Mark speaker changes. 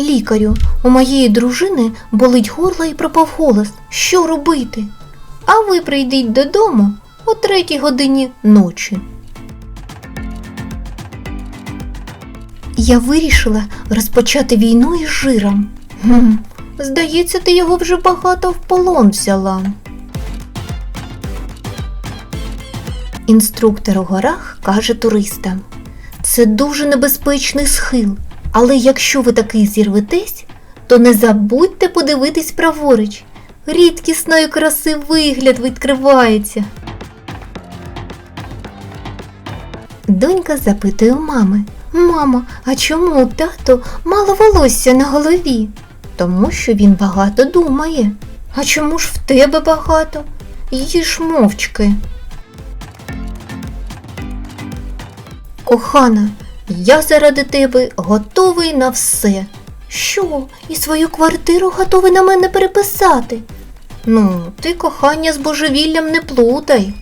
Speaker 1: Лікарю, у моєї дружини болить горло і пропав голос. Що робити? А ви прийдіть додому о третій годині ночі. Я вирішила розпочати війну із жиром. Хм, здається, ти його вже багато в полон взяла. Інструктор у горах каже туристам: це дуже небезпечний схил, але якщо ви таки зірветесь, то не забудьте подивитись праворуч. Рідкісної краси вигляд відкривається. Донька запитує у мами: Мамо, а чому у тато мало волосся на голові? Тому що він багато думає. А чому ж в тебе багато? Їж мовчки. Кохана, я заради тебе готовий на все. Що, і свою квартиру готовий на мене переписати? Ну, ти кохання з божевіллям не плутай.